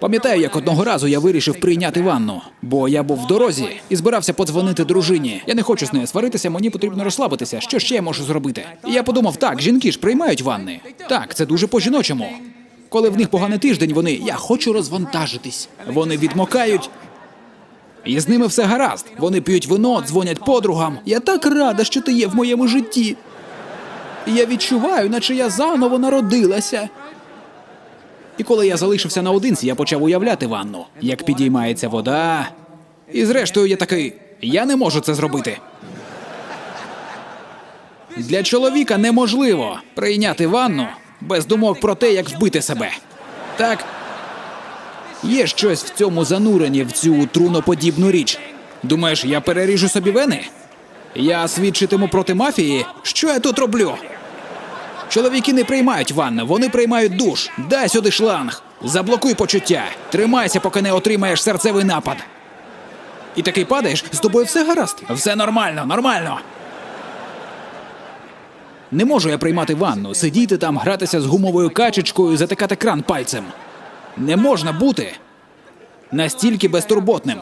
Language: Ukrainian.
Пам'ятаю, як одного разу я вирішив прийняти ванну, бо я був в дорозі і збирався подзвонити дружині. Я не хочу з нею сваритися, мені потрібно розслабитися. Що ще я можу зробити? І я подумав, так, жінки ж приймають ванни. Так, це дуже по-жіночому. Коли в них поганий тиждень, вони я хочу розвантажитись. Вони відмокають. І з ними все гаразд. Вони п'ють вино, дзвонять подругам. Я так рада, що ти є в моєму житті. І я відчуваю, наче я заново народилася. І коли я залишився наодинці, я почав уявляти ванну, як підіймається вода. І зрештою я такий, я не можу це зробити. Для чоловіка неможливо прийняти ванну без думок про те, як вбити себе. Так. Є щось в цьому зануренні в цю труноподібну річ. Думаєш, я переріжу собі вени? Я свідчитиму проти мафії? Що я тут роблю? Чоловіки не приймають ванну, вони приймають душ. Дай сюди шланг. Заблокуй почуття. Тримайся, поки не отримаєш серцевий напад. І такий падаєш, з тобою все гаразд. Все нормально, нормально. Не можу я приймати ванну, сидіти там, гратися з гумовою качечкою, затикати кран пальцем. Не можна бути настільки безтурботним.